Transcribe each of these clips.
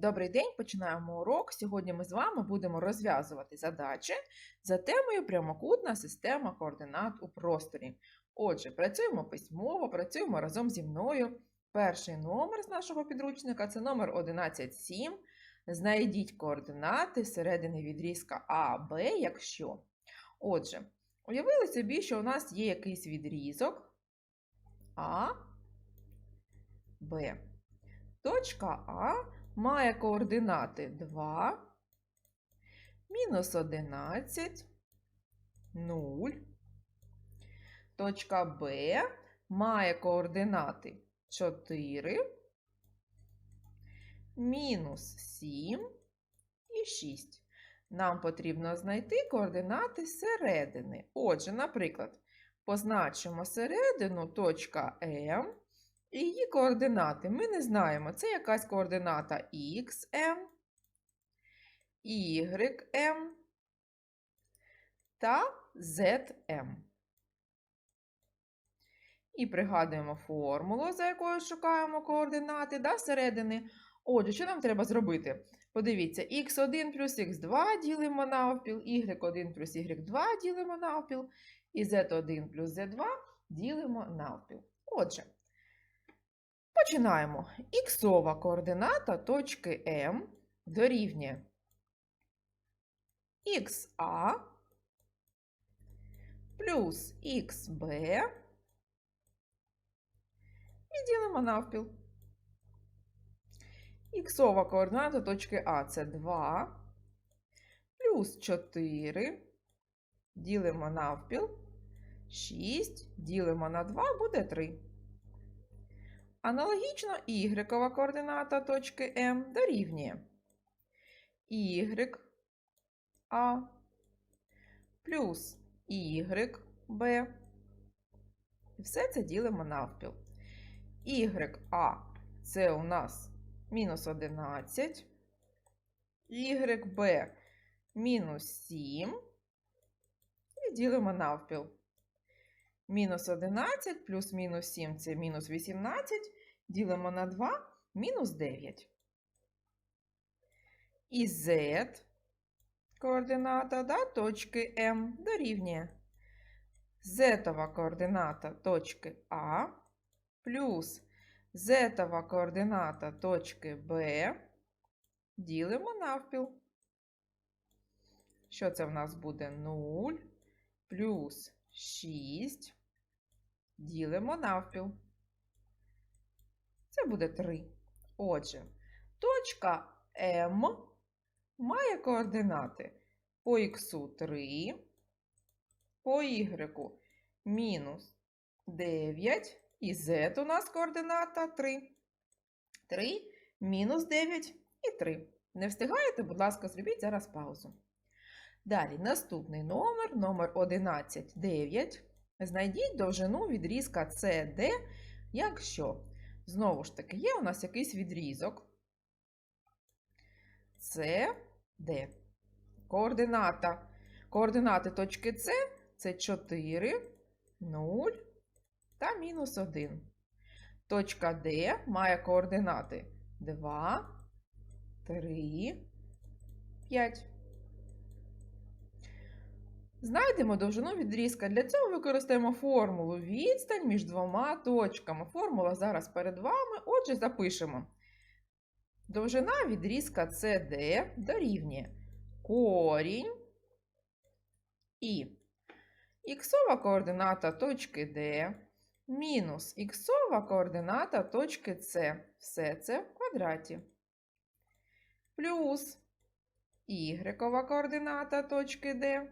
Добрий день, починаємо урок. Сьогодні ми з вами будемо розв'язувати задачі за темою прямокутна система координат у просторі. Отже, працюємо письмово, працюємо разом зі мною. Перший номер з нашого підручника це номер 117. Знайдіть координати середини відрізка А, Б, якщо. Отже, уявили собі, що у нас є якийсь відрізок А, Б. Точка А має координати 2, мінус 11, 0. Точка Б має координати 4, мінус 7 і 6. Нам потрібно знайти координати середини. Отже, наприклад, позначимо середину точка М. І її координати ми не знаємо. Це якась координата XM, YM та ZM. І пригадуємо формулу, за якою шукаємо координати да, середини. Отже, що нам треба зробити? Подивіться, x1 плюс x2 ділимо навпіл, y1 плюс y2 ділимо навпіл, і z1 плюс z2 ділимо навпіл. Отже, Починаємо. Іксова координата точки М дорівнює XA плюс XB і ділимо навпіл. Іксова координата точки А це 2 плюс 4 ділимо навпіл. 6 ділимо на 2 буде 3. Аналогічно y координата точки М дорівнює y А плюс YB. І все це ділимо навпіл. YA це у нас мінус 11, YB мінус 7 і ділимо навпіл. Мінус 11 плюс мінус 7 це мінус 18. Ділимо на 2 мінус 9. І z координата да, точки М дорівнює z координата точки А плюс z координата точки Б ділимо навпіл. Що це в нас буде 0 плюс 6 ділимо навпіл. Це буде 3. Отже, точка М має координати по х 3, по y мінус 9, і z у нас координата 3. 3 мінус 9 і 3. Не встигаєте, будь ласка, зробіть зараз паузу. Далі, наступний номер, номер 11,9. Знайдіть довжину відрізка CD, якщо, знову ж таки, є у нас якийсь відрізок CD. Координата. Координати точки С це 4, 0 та мінус 1. Точка D має координати 2, 3, 5. Знайдемо довжину відрізка. Для цього використаємо формулу відстань між двома точками. Формула зараз перед вами. Отже, запишемо. Довжина відрізка CD дорівнює корінь і іксова координата точки D мінус іксова координата точки С. Все це в квадраті. Плюс y координата точки D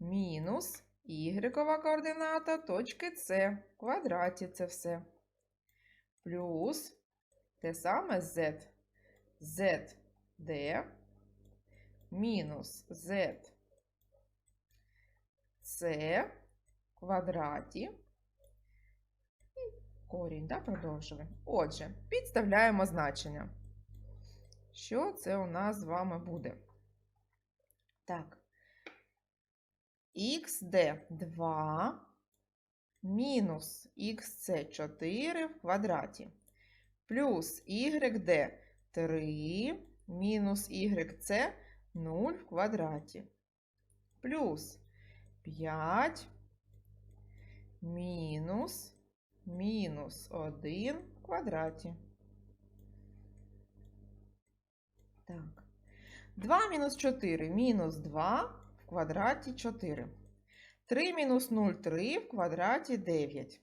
мінус y координата точки С в квадраті це все. Плюс те саме z. zd мінус z c в квадраті. Корінь, да, продовжуємо. Отже, підставляємо значення. Що це у нас з вами буде? Так xd 2 мінус xc 4 в квадраті плюс YD 3 мінус y це 0 в квадраті. Плюс 5 мінус мінус 1 в квадраті. Так. 2 мінус 4 мінус 2 в квадраті 4. 3 мінус 0 3 в квадраті 9.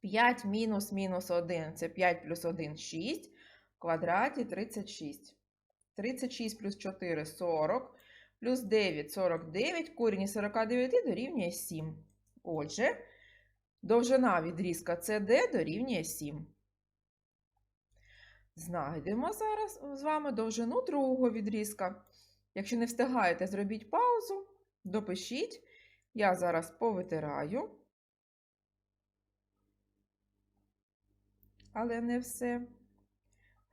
5 мінус мінус 1 це 5 плюс 1 6 в квадраті 36. 36 плюс 4 40, плюс 9 49, корінь із 49 дорівнює 7. Отже, довжина відрізка CD дорівнює 7. Знайдемо зараз з вами довжину другого відрізка. Якщо не встигаєте, зробіть паузу, допишіть. Я зараз повитираю. Але не все.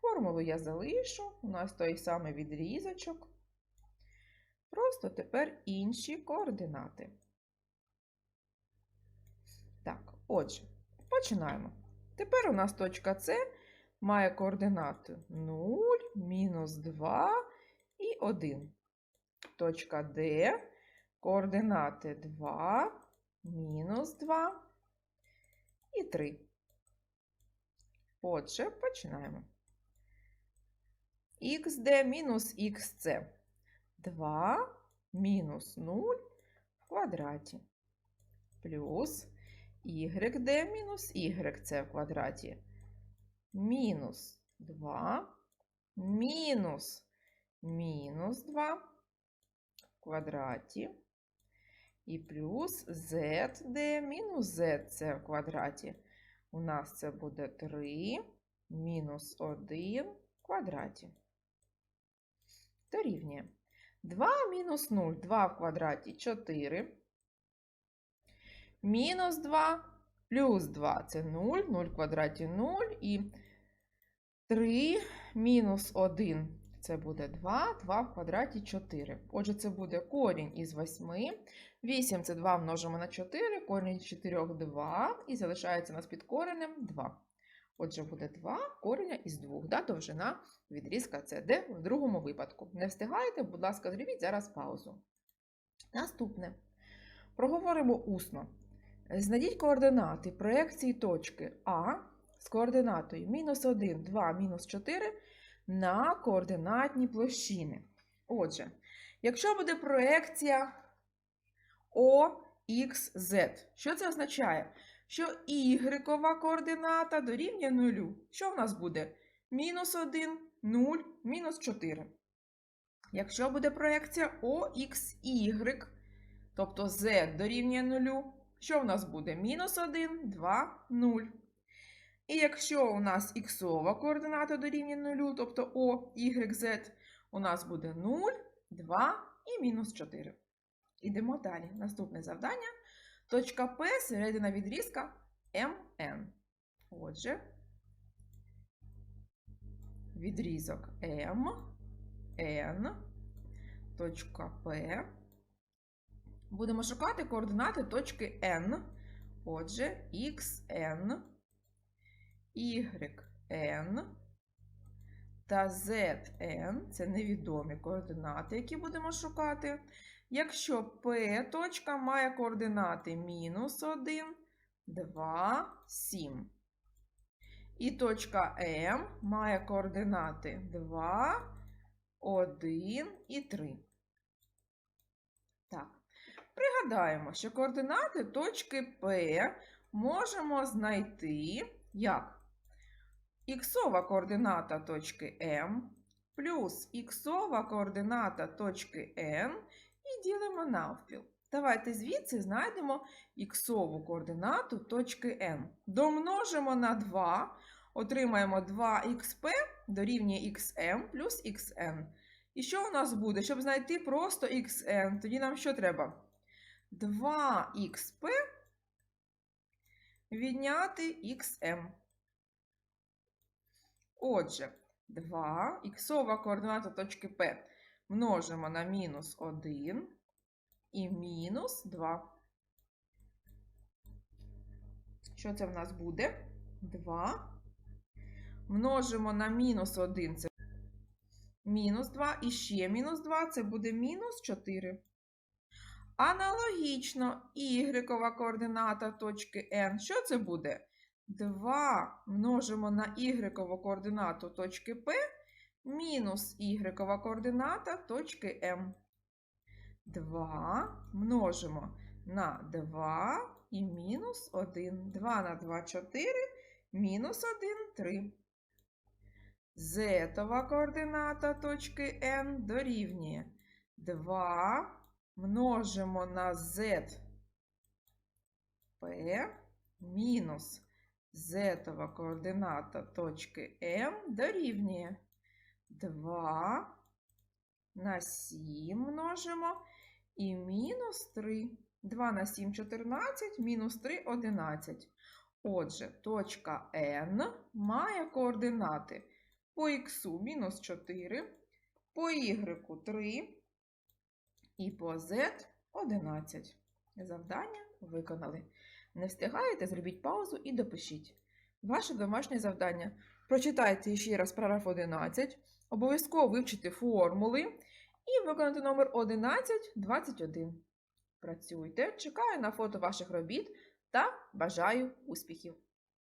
Формулу я залишу. У нас той самий відрізочок. Просто тепер інші координати. Так, отже, починаємо. Тепер у нас точка С має координати 0, мінус 2 і 1. Точка Д координати 2, мінус 2 і 3. Отже, починаємо. xd мінус xc. 2 мінус 0 в квадраті. Плюс YD мінус YC в квадраті. Мінус 2 мінус мінус 2 в квадраті. І плюс ZD мінус ZC в квадраті. У нас це буде 3 мінус 1 в квадраті. Дорівнює. 2 мінус 0, 2 в квадраті 4. Мінус 2 плюс 2 це 0, 0 в квадраті 0 і 3 мінус 1 це буде 2, 2 в квадраті 4. Отже, це буде корінь із 8. 8 це 2 множимо на 4, корінь з 4 – 2, і залишається у нас під коренем 2. Отже, буде 2 кореня із 2, да, довжина відрізка CD в другому випадку. Не встигаєте, будь ласка, зробіть зараз паузу. Наступне. Проговоримо усно. Знайдіть координати проекції точки А з координатою мінус 1, 2, мінус 4 на координатні площини. Отже, якщо буде проекція OXZ, що це означає? Що y координата дорівнює 0. Що в нас буде? Мінус 1, 0, мінус 4. Якщо буде проекція OXY, тобто z дорівнює 0, що в нас буде? Мінус 1, 2, 0. І якщо у нас іксова координата дорівнює 0, тобто O, Y, Z, у нас буде 0, 2 і мінус 4. Ідемо далі. Наступне завдання. Точка P середина відрізка МН. Отже, відрізок М, Н, точка P. Будемо шукати координати точки N. Отже, XN, YN та ZN це невідомі координати, які будемо шукати. Якщо P точка має координати мінус 1, 2, 7. І точка М має координати 2, 1 і 3. Так, пригадаємо, що координати точки P можемо знайти як іксова координата точки М плюс іксова координата точки N і ділимо навпіл. Давайте звідси знайдемо іксову координату точки N. Домножимо на 2, отримаємо 2xp дорівнює xm плюс xn. І що у нас буде? Щоб знайти просто xn, тоді нам що треба? 2xp відняти xm. Отже, 2 іксова координата точки P множимо на мінус 1 і мінус 2. Що це в нас буде? 2 множимо на мінус 1, це мінус 2, і ще мінус 2, це буде мінус 4. Аналогічно, y координата точки n, що це буде? 2 множимо на y координату точки P мінус y координата точки M. 2 множимо на 2 і мінус 1. 2 на 2 – 4, мінус 1 – 3. Зетова координата точки N дорівнює 2 множимо на z P мінус зетова координата точки М дорівнює 2 на 7 множимо і мінус 3. 2 на 7 – 14, мінус 3 – 11. Отже, точка N має координати по х мінус 4, по y 3 і по z 11. Завдання виконали. Не встигаєте, зробіть паузу і допишіть. Ваше домашнє завдання. Прочитайте ще раз параграф 11, обов'язково вивчити формули і виконати номер 1121. Працюйте, чекаю на фото ваших робіт та бажаю успіхів!